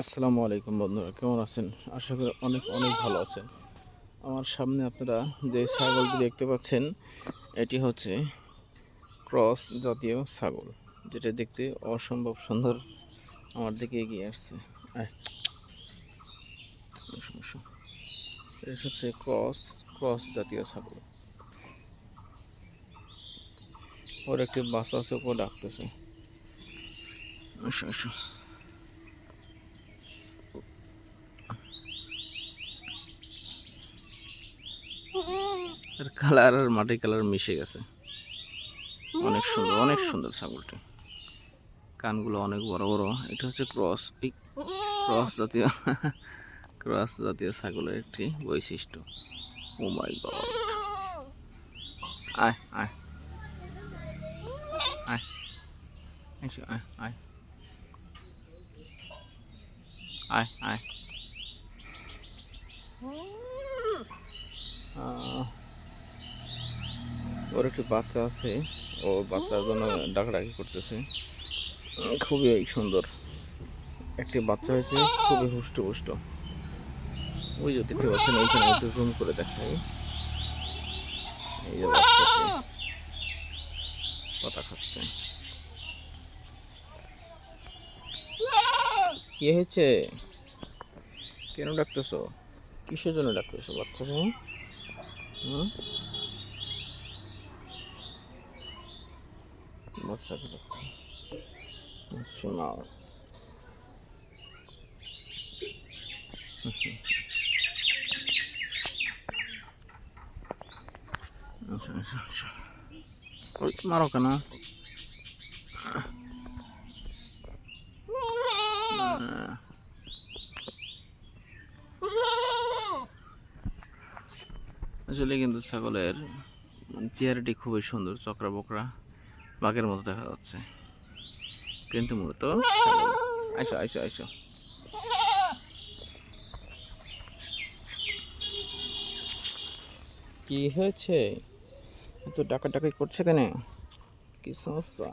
আসসালামু আলাইকুম বন্ধুরা কেমন আছেন? আশা করি অনেক অনেক ভালো আছেন। আমার সামনে আপনারা যে ছাগলটি দেখতে পাচ্ছেন এটি হচ্ছে ক্রস জাতীয় ছাগল যেটা দেখতে অসম্ভব সুন্দর আমার দিকে এগিয়ে আসছে। বসো, বসো। হচ্ছে ক্রস ক্রস জাতীয় ছাগল। ওর একটি বাচ্চা আছে ওকে ডাকতেছে। এর কালার আর মাটি কালার মিশে গেছে। অনেক সুন্দর অনেক সুন্দর ছাগলটি। কানগুলো অনেক বড় বড়। এটা হচ্ছে ক্রস ক্রস জাতীয় ক্রস জাতীয় ছাগলের একটি বৈশিষ্ট্য। Oh my god. আয় আয়। আয়। আয় আয়। আয় আয়। ওর একটি বাচ্চা আছে। ও বাচ্চার জন্য ডাকাডাকি করতেছে। খুবই সুন্দর। একটি বাচ্চা হয়েছে, খুবই হুষ্ট পুষ্ট ওই যে দেখতে পাচ্ছেন, ওইখানে একটু জুম করে দেখাই। এই যে কথা খাচ্ছে। কি হয়েছে? কেন ডাকতেছো? কিসের জন্য ডাকতেছো বাচ্চাকে? হুম? ডাকতে শোনাও মারো কেন আসলে কিন্তু ছাগলের চেহারাটি খুবই সুন্দর চকরা বকরা। বাঘের মতো দেখা যাচ্ছে। কিন্তু মূলত আইসো আইসো আইসো। কি হয়েছে? এত ডাকা ডাকাই করছে কেন? কি সমস্যা?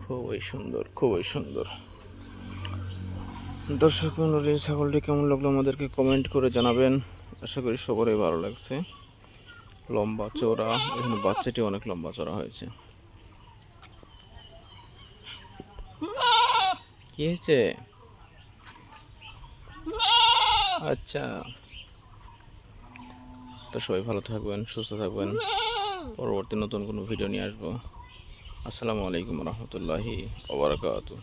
খুবই সুন্দর খুবই সুন্দর। দর্শক মন্ডলী, ছাগলটি কেমন লাগল আমাদেরকে কমেন্ট করে জানাবেন। আশা করি সবারই ভালো লাগছে। লম্বা চওড়া, এখানে বাচ্চাটি অনেক লম্বা চওড়া হয়েছে। কি হয়েছে? আচ্ছা। তো সবাই ভালো থাকবেন, সুস্থ থাকবেন। পরবর্তী নতুন কোনো ভিডিও নিয়ে আসব। আসসালামু আলাইকুম রহমতুল্লাহি ওবরাকাতু